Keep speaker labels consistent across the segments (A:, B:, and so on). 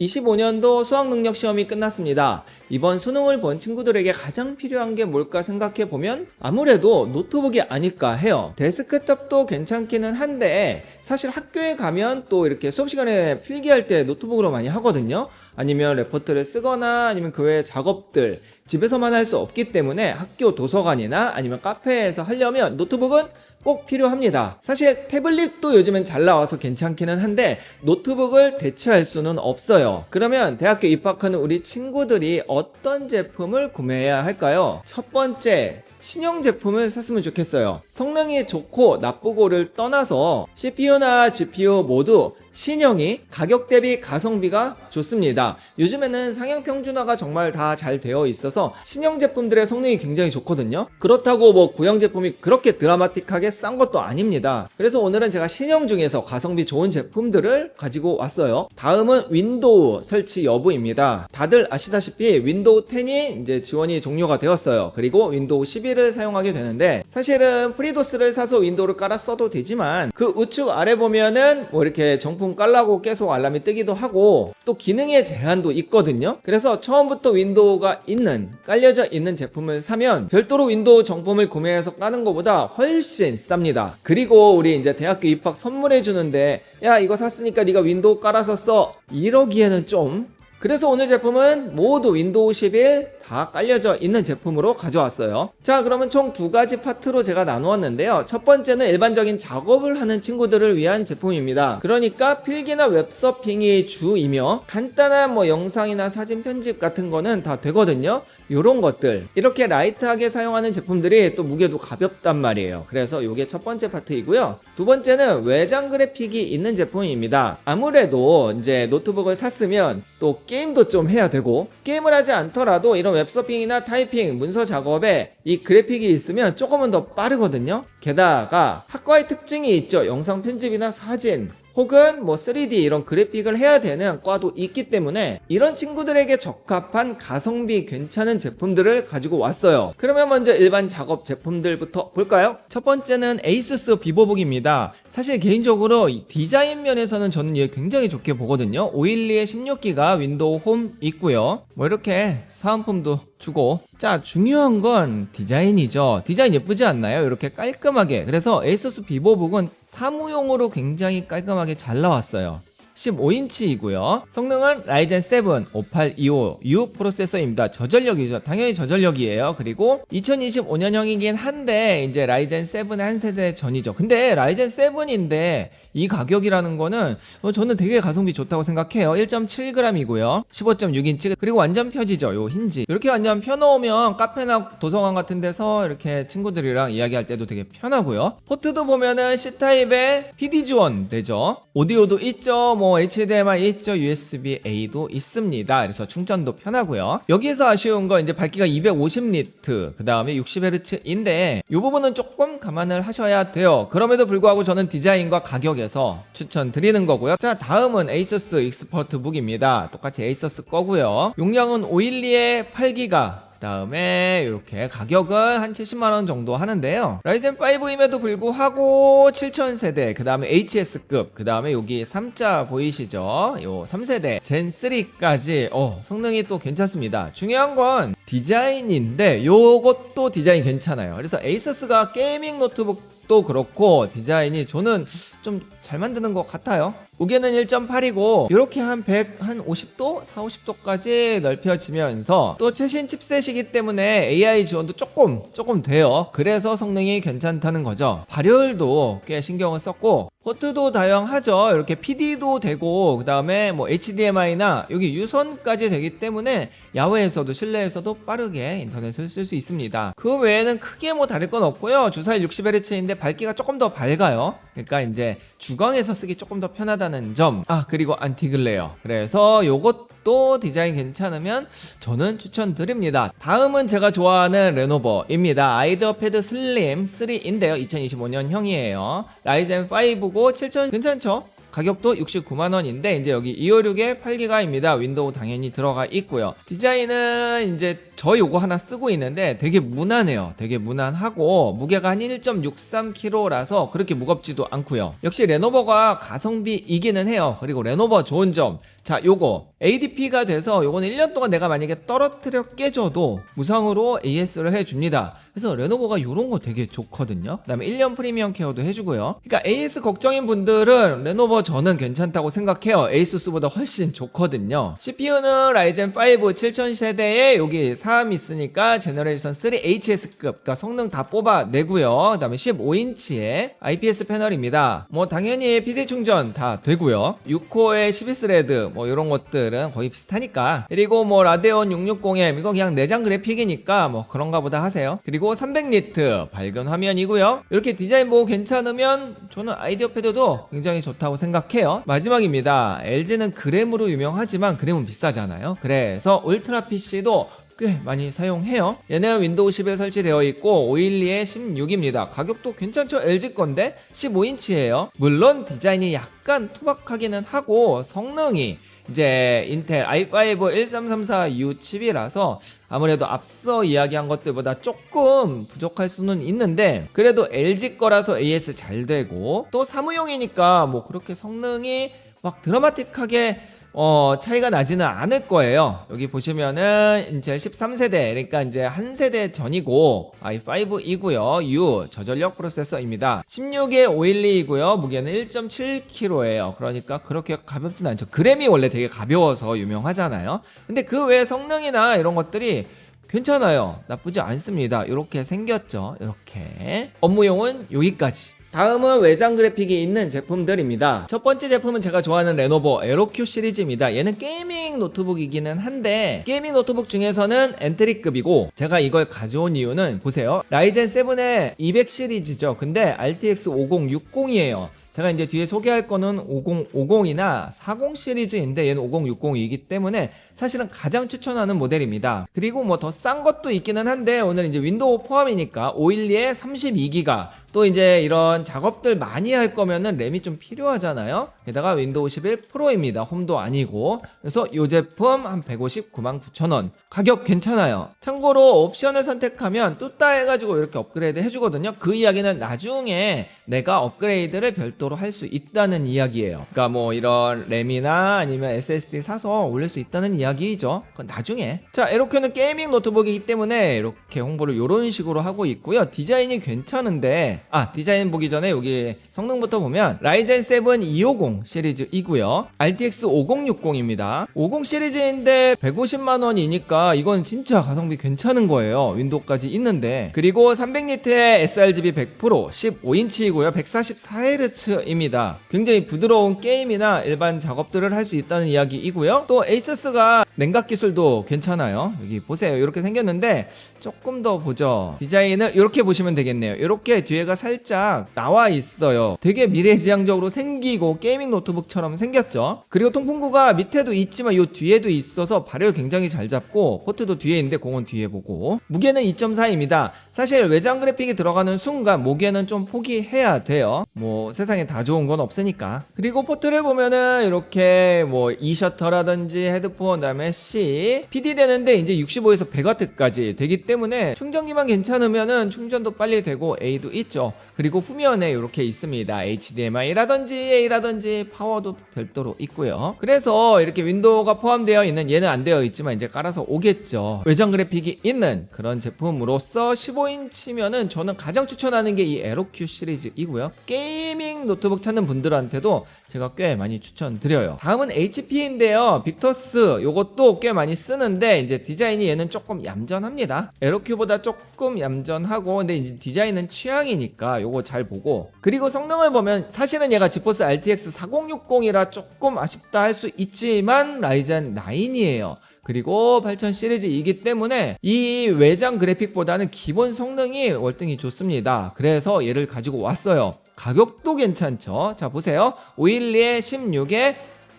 A: 25년도 수학 능력 시험이 끝났습니다. 이번 수능을 본 친구들에게 가장 필요한 게 뭘까 생각해 보면 아무래도 노트북이 아닐까 해요. 데스크탑도 괜찮기는 한데 사실 학교에 가면 또 이렇게 수업 시간에 필기할 때 노트북으로 많이 하거든요. 아니면 레포트를 쓰거나 아니면 그 외의 작업들 집에서만 할 수 없기 때문에 학교 도서관이나 아니면 카페에서 하려면 노트북은 꼭 필요합니다. 사실 태블릿도 요즘엔 잘 나와서 괜찮기는 한데 노트북을 대체할 수는 없어요. 그러면 대학교 입학하는 우리 친구들이 어떤 제품을 구매해야 할까요? 첫 번째, 신형 제품을 샀으면 좋겠어요. 성능이 좋고 나쁘고를 떠나서 CPU나 GPU 모두 신형이 가격 대비 가성비가 좋습니다. 요즘에는 상향 평준화가 정말 다 잘 되어 있어서 신형 제품들의 성능이 굉장히 좋거든요. 그렇다고 뭐 구형 제품이 그렇게 드라마틱하게 싼 것도 아닙니다. 그래서 오늘은 제가 신형 중에서 가성비 좋은 제품들을 가지고 왔어요. 다음은 윈도우 설치 여부입니다. 다들 아시다시피 윈도우 10이 이제 지원이 종료가 되었어요. 그리고 윈도우 11을 사용하게 되는데 사실은 프리도스를 사서 윈도우를 깔아 써도 되지만 그 우측 아래 보면은 뭐 이렇게 정품 깔라고 계속 알람이 뜨기도 하고 또 기능의 제한도 있거든요. 그래서 처음부터 윈도우가 있는 깔려져 있는 제품을 사면 별도로 윈도우 정품을 구매해서 까는 것보다 훨씬 쌉니다. 그리고 우리 이제 대학교 입학 선물해 주는데 야 이거 샀으니까 네가 윈도우 깔아서 써 이러기에는 좀 그래서 오늘 제품은 모두 윈도우 11 다 깔려져 있는 제품으로 가져왔어요. 자, 그러면 총 두 가지 파트로 제가 나누었는데요. 첫 번째는 일반적인 작업을 하는 친구들을 위한 제품입니다. 그러니까 필기나 웹서핑이 주이며 간단한 뭐 영상이나 사진 편집 같은 거는 다 되거든요. 요런 것들. 이렇게 라이트하게 사용하는 제품들이 또 무게도 가볍단 말이에요. 그래서 요게 첫 번째 파트이고요. 두 번째는 외장 그래픽이 있는 제품입니다. 아무래도 이제 노트북을 샀으면 또 게임도 좀 해야 되고 게임을 하지 않더라도 이런 웹서핑이나 타이핑, 문서 작업에 이 그래픽이 있으면 조금은 더 빠르거든요. 게다가 학과의 특징이 있죠. 영상 편집이나 사진, 혹은 뭐 3D 이런 그래픽을 해야 되는 과도 있기 때문에 이런 친구들에게 적합한 가성비 괜찮은 제품들을 가지고 왔어요. 그러면 먼저 일반 작업 제품들부터 볼까요? 첫 번째는 에이수스 비보북입니다. 사실 개인적으로 이 디자인 면에서는 저는 얘 굉장히 좋게 보거든요. 512에 16기가 윈도우 홈 있고요. 뭐 이렇게 사은품도 주고 자 중요한 건 디자인이죠. 디자인 예쁘지 않나요? 이렇게 깔끔하게. 그래서 에이수스 비보북은 사무용으로 굉장히 깔끔하게 잘 나왔어요. 15인치이고요. 성능은 라이젠 7 5825U 프로세서입니다. 저전력이죠. 당연히 저전력이에요. 그리고 2025년형이긴 한데 이제 라이젠 7의 한 세대 전이죠. 근데 라이젠 7인데 이 가격이라는 거는 어, 저는 되게 가성비 좋다고 생각해요. 1.7g이고요. 15.6인치 그리고 완전 펴지죠. 요 힌지. 이렇게 완전 펴놓으면 카페나 도서관 같은 데서 이렇게 친구들이랑 이야기할 때도 되게 편하고요. 포트도 보면은 C타입의 PD 지원 되죠. 오디오도 있죠. 뭐 HDMI 있죠. USB-A도 있습니다. 그래서 충전도 편하고요. 여기에서 아쉬운 건 이제 밝기가 250니트, 그 다음에 60Hz인데 이 부분은 조금 감안을 하셔야 돼요. 그럼에도 불구하고 저는 디자인과 가격에서 추천드리는 거고요. 자, 다음은 에이서스 익스퍼트 북입니다. 똑같이 에이서스 거고요. 용량은 512에 8기가 다음에 이렇게 가격은 한 70만 원 정도 하는데요. 라이젠 5임에도 불구하고 7000세대 그 다음에 HS급 그 다음에 여기 3자 보이시죠? 요 3세대 젠 3까지. 어 성능이 또 괜찮습니다. 중요한 건 디자인인데 요것도 디자인 괜찮아요. 그래서 에이서스가 게이밍 노트북 도 그렇고 디자인이 저는 좀 잘 만드는 것 같아요. 무게는 1.8이고 이렇게 한 100, 한 50도, 4, 50도까지 넓혀지면서 또 최신 칩셋이기 때문에 AI 지원도 조금 조금 돼요. 그래서 성능이 괜찮다는 거죠. 발열도 꽤 신경을 썼고 포트도 다양하죠. 이렇게 PD도 되고 그 다음에 뭐 HDMI나 여기 유선까지 되기 때문에 야외에서도 실내에서도 빠르게 인터넷을 쓸 수 있습니다. 그 외에는 크게 뭐 다를 건 없고요. 주사율 60Hz인데 밝기가 조금 더 밝아요. 그러니까 이제 주광에서 쓰기 조금 더 편하다는 점. 아 그리고 안티글레어. 그래서 요것도 디자인 괜찮으면 저는 추천드립니다. 다음은 제가 좋아하는 레노버입니다. 아이디어 패드 슬림 3인데요. 2025년형이에요. 라이젠 5고 7000 괜찮죠? 가격도 69만원인데 이제 여기 256에 8기가입니다. 윈도우 당연히 들어가 있고요. 디자인은 이제 저 요거 하나 쓰고 있는데 되게 무난해요. 되게 무난하고 무게가 한 1.63kg라서 그렇게 무겁지도 않고요. 역시 레노버가 가성비 이기는 해요. 그리고 레노버 좋은 점 자, 요거 ADP가 돼서 요거는 1년 동안 내가 만약에 떨어뜨려 깨져도 무상으로 AS를 해 줍니다. 그래서 레노버가 요런 거 되게 좋거든요. 그다음에 1년 프리미엄 케어도 해 주고요. 그러니까 AS 걱정인 분들은 레노버 저는 괜찮다고 생각해요. 에이수스보다 훨씬 좋거든요. CPU는 라이젠 5 7000 세대에 여기 3 있으니까 제너레이션 3 HS급, 그러니까 성능 다 뽑아내고요. 그 다음에 15인치의 IPS 패널입니다. 뭐 당연히 PD 충전 다 되고요. 6코어의 12스레드 뭐 이런 것들은 거의 비슷하니까. 그리고 뭐 라데온 660M 이거 그냥 내장 그래픽이니까 뭐 그런가 보다 하세요. 그리고 300니트 밝은 화면이고요. 이렇게 디자인 보고 괜찮으면 저는 아이디어 패드도 굉장히 좋다고 생각해요. 마지막입니다. LG는 그램으로 유명하지만 그램은 비싸잖아요. 그래서 울트라 PC도 꽤 많이 사용해요. 얘는 윈도우 10에 설치되어 있고 512에 16입니다. 가격도 괜찮죠? LG 건데 15인치예요. 물론 디자인이 약간 투박하기는 하고 성능이 이제 인텔 i5 1334U 칩이라서 아무래도 앞서 이야기한 것들보다 조금 부족할 수는 있는데 그래도 LG 거라서 AS 잘 되고 또 사무용이니까 뭐 그렇게 성능이 막 드라마틱하게 어, 차이가 나지는 않을 거예요. 여기 보시면은 인텔 13세대, 그러니까 이제 한 세대 전이고 i5이고요. U 저전력 프로세서입니다. 16에 512이고요. 무게는 1.7kg예요. 그러니까 그렇게 가볍진 않죠. 그램이 원래 되게 가벼워서 유명하잖아요. 근데 그 외에 성능이나 이런 것들이 괜찮아요. 나쁘지 않습니다. 이렇게 생겼죠. 이렇게 업무용은 여기까지. 다음은 외장 그래픽이 있는 제품들입니다. 첫 번째 제품은 제가 좋아하는 레노버 에로큐 시리즈입니다. 얘는 게이밍 노트북이기는 한데 게이밍 노트북 중에서는 엔트리급이고 제가 이걸 가져온 이유는 보세요. 라이젠 7의 200 시리즈죠. 근데 RTX 5060이에요. 제가 이제 뒤에 소개할 거는 5050이나 40 시리즈인데 얘는 5060이기 때문에 사실은 가장 추천하는 모델입니다. 그리고 뭐 더 싼 것도 있기는 한데 오늘 이제 윈도우 포함이니까 512에 32기가 또 이제 이런 작업들 많이 할 거면은 램이 좀 필요하잖아요. 게다가 윈도우 11 프로입니다. 홈도 아니고. 그래서 이 제품 한 159만 9천 원. 가격 괜찮아요. 참고로 옵션을 선택하면 뚜따 해가지고 이렇게 업그레이드 해주거든요. 그 이야기는 나중에 내가 업그레이드를 별도 로 할 수 있다는 이야기예요. 그러니까 뭐 이런 램이나 아니면 SSD 사서 올릴 수 있다는 이야기죠. 그건 나중에. 자, 에로큐는 게이밍 노트북이기 때문에 이렇게 홍보를 이런 식으로 하고 있고요. 디자인이 괜찮은데 아 디자인 보기 전에 여기 성능부터 보면 라이젠 7 250 시리즈이고요. RTX 5060입니다. 50 시리즈인데 150만 원이니까 이건 진짜 가성비 괜찮은 거예요. 윈도우까지 있는데 그리고 300니트의 sRGB 100% 15인치이고요. 144Hz 입니다. 굉장히 부드러운 게임이나 일반 작업들을 할 수 있다는 이야기이고요. 또 에이서스가 냉각 기술도 괜찮아요. 여기 보세요. 이렇게 생겼는데 조금 더 보죠. 디자인을 이렇게 보시면 되겠네요. 이렇게 뒤에가 살짝 나와 있어요. 되게 미래지향적으로 생기고 게이밍 노트북처럼 생겼죠. 그리고 통풍구가 밑에도 있지만 이 뒤에도 있어서 발열 굉장히 잘 잡고 포트도 뒤에 있는데 공은 뒤에 보고 무게는 2.4입니다. 사실 외장 그래픽이 들어가는 순간 무게는 좀 포기해야 돼요. 뭐 세상에 다 좋은 건 없으니까. 그리고 포트를 보면은 이렇게 뭐 e셔터라든지 헤드폰 그다음에 C PD 되는데 이제 65에서 100W까지 되기 때문에 충전기만 괜찮으면은 충전도 빨리 되고 A도 있죠. 그리고 후면에 이렇게 있습니다. HDMI라든지 A라든지 파워도 별도로 있고요. 그래서 이렇게 윈도우가 포함되어 있는 얘는 안 되어 있지만 이제 깔아서 오겠죠. 외장 그래픽이 있는 그런 제품으로서 15 인치면은 저는 가장 추천하는 게 이 에로큐 시리즈이고요. 게이밍 노트북 찾는 분들한테도 제가 꽤 많이 추천드려요. 다음은 HP인데요. 빅터스 요것도 꽤 많이 쓰는데 이제 디자인이 얘는 조금 얌전합니다. 에로큐보다 조금 얌전하고 근데 이제 디자인은 취향이니까 요거 잘 보고 그리고 성능을 보면 사실은 얘가 지포스 RTX 4060이라 조금 아쉽다 할 수 있지만 라이젠 9이에요. 그리고 8000 시리즈이기 때문에 이 외장 그래픽보다는 기본 성능이 월등히 좋습니다. 그래서 얘를 가지고 왔어요. 가격도 괜찮죠. 자, 보세요. 512에 16에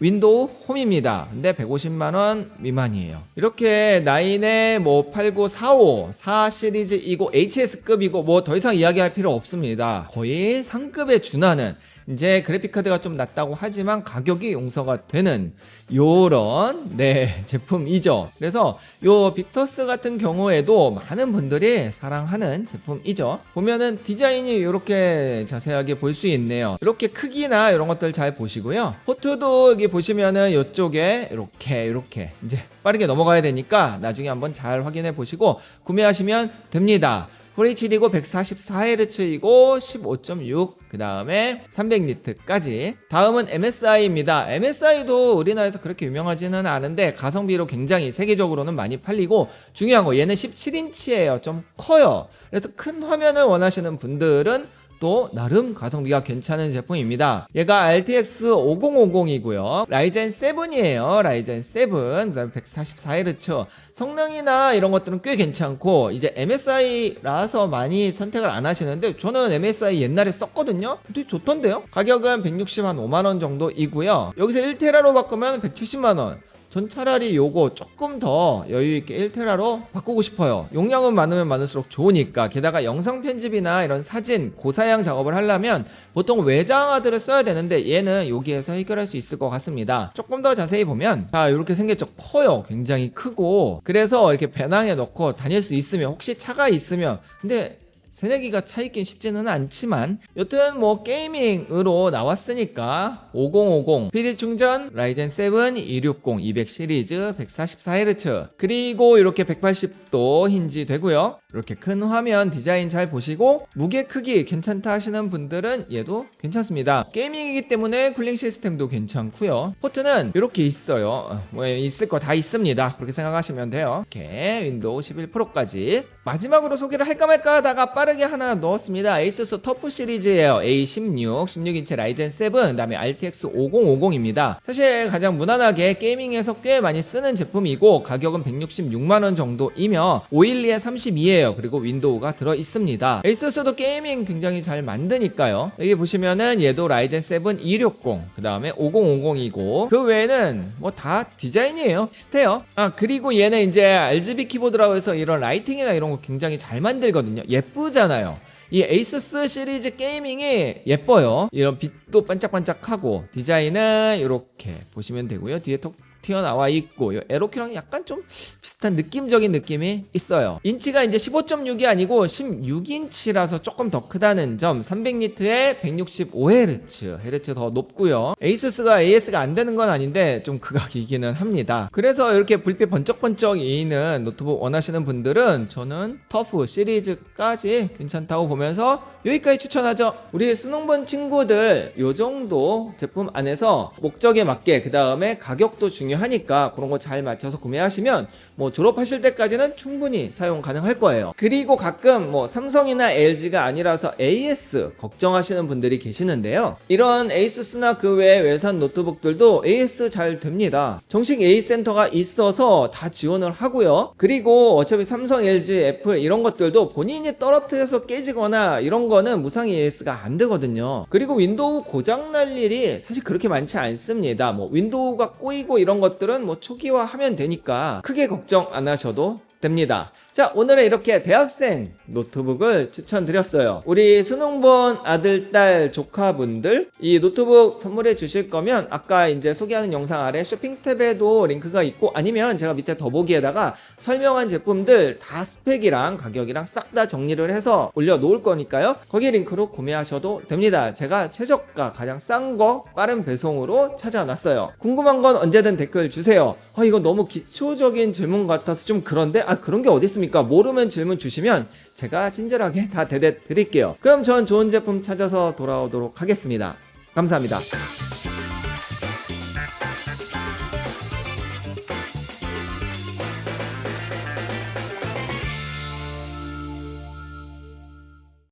A: 윈도우 홈입니다. 근데 150만원 미만이에요. 이렇게 9에 뭐 8945, 4 시리즈이고 HS급이고 뭐 더 이상 이야기할 필요 없습니다. 거의 상급에 준하는 이제 그래픽카드가 좀 낮다고 하지만 가격이 용서가 되는 요런 네 제품이죠. 그래서 요 빅터스 같은 경우에도 많은 분들이 사랑하는 제품이죠. 보면은 디자인이 이렇게 자세하게 볼 수 있네요. 이렇게 크기나 이런 것들 잘 보시고요. 포트도 여기 보시면은 이쪽에 이렇게 이렇게 이제 빠르게 넘어가야 되니까 나중에 한번 잘 확인해 보시고 구매하시면 됩니다. FHD고 144Hz이고 15.6 그 다음에 300니트까지 다음은 MSI입니다. MSI도 우리나라에서 그렇게 유명하지는 않은데 가성비로 굉장히 세계적으로는 많이 팔리고 중요한 거 얘는 17인치예요. 좀 커요. 그래서 큰 화면을 원하시는 분들은 또 나름 가성비가 괜찮은 제품입니다. 얘가 RTX 5050이고요. 라이젠 7이에요. 라이젠 7. 그다음에 144Hz. 성능이나 이런 것들은 꽤 괜찮고 이제 MSI라서 많이 선택을 안 하시는데 저는 MSI 옛날에 썼거든요. 근데 좋던데요. 가격은 160만 5만 원 정도이고요. 여기서 1테라로 바꾸면 170만 원. 전 차라리 요거 조금 더 여유있게 1테라로 바꾸고 싶어요. 용량은 많으면 많을수록 좋으니까. 게다가 영상 편집이나 이런 사진, 고사양 작업을 하려면 보통 외장하드를 써야 되는데 얘는 여기에서 해결할 수 있을 것 같습니다. 조금 더 자세히 보면 자 이렇게 생겼죠. 커요. 굉장히 크고 그래서 이렇게 배낭에 넣고 다닐 수 있으면 혹시 차가 있으면 근데 새내기가 차 있긴 쉽지는 않지만 여튼 뭐 게이밍으로 나왔으니까 5050 PD 충전 라이젠 7 260 200 시리즈 144Hz 그리고 이렇게 180도 힌지 되고요 이렇게 큰 화면 디자인 잘 보시고 무게 크기 괜찮다 하시는 분들은 얘도 괜찮습니다 게이밍이기 때문에 쿨링 시스템도 괜찮고요 포트는 이렇게 있어요 어, 뭐 있을 거 다 있습니다 그렇게 생각하시면 돼요 이렇게 윈도우 11 프로까지 마지막으로 소개를 할까 말까 하다가 빠르게 하나 넣었습니다. 에이수스 터프 시리즈예요. A16, 16인치 라이젠 7, 그다음에 RTX 5050입니다. 사실 가장 무난하게 게이밍에서 꽤 많이 쓰는 제품이고 가격은 166만 원 정도이며 512에 32 예요. 그리고 윈도우가 들어 있습니다. 에이수스도 게이밍 굉장히 잘 만드니까요. 여기 보시면은 얘도 라이젠 7 260, 그 다음에 5050이고 그 외에는 뭐 다 디자인이에요. 비슷해요. 아 그리고 얘는 이제 RGB 키보드라고 해서 이런 라이팅이나 이런 거 굉장히 잘 만들거든요. 예쁘잖아요. 이 에이수스 시리즈 게이밍이 예뻐요. 이런 빛도 반짝반짝하고 디자인은 이렇게 보시면 되고요. 뒤에 톡 튀어나와 있고 이 에로키랑 약간 좀 비슷한 느낌적인 느낌이 있어요. 인치가 이제 15.6이 아니고 16인치라서 조금 더 크다는 점. 300니트에 165Hz, 헤르츠 더 높고요. 에이수스가 AS가 안 되는 건 아닌데 좀 극악이기는 합니다. 그래서 이렇게 불빛 번쩍번쩍 이는 노트북 원하시는 분들은 저는 터프 시리즈까지 괜찮다고 보면서 여기까지 추천하죠. 우리 수능본 친구들 요 정도 제품 안에서 목적에 맞게 그 다음에 가격도 중요 하니까 그런 거 잘 맞춰서 구매하시면 뭐 졸업하실 때까지는 충분히 사용 가능할 거예요. 그리고 가끔 뭐 삼성이나 LG가 아니라서 AS 걱정하시는 분들이 계시는데요. 이런 에이수스나 그 외 외산 노트북들도 AS 잘 됩니다. 정식 AS 센터가 있어서 다 지원을 하고요. 그리고 어차피 삼성, LG, 애플 이런 것들도 본인이 떨어뜨려서 깨지거나 이런 거는 무상 AS가 안 되거든요. 그리고 윈도우 고장 날 일이 사실 그렇게 많지 않습니다. 뭐 윈도우가 꼬이고 이런 것들은 뭐 초기화하면 되니까 크게 걱정 안 하셔도 됩니다. 자, 오늘은 이렇게 대학생 노트북을 추천드렸어요. 우리 수능 본 아들, 딸, 조카분들 이 노트북 선물해 주실 거면 아까 이제 소개하는 영상 아래 쇼핑 탭에도 링크가 있고 아니면 제가 밑에 더보기에다가 설명한 제품들 다 스펙이랑 가격이랑 싹 다 정리를 해서 올려 놓을 거니까요. 거기 링크로 구매하셔도 됩니다. 제가 최저가 가장 싼 거 빠른 배송으로 찾아놨어요. 궁금한 건 언제든 댓글 주세요. 아, 이거 너무 기초적인 질문 같아서 좀 그런데 아 그런 게 어디 있습니까? 모르면 질문 주시면 제가 친절하게 다 대대 드릴게요. 그럼 전 좋은 제품 찾아서 돌아오도록 하겠습니다. 감사합니다.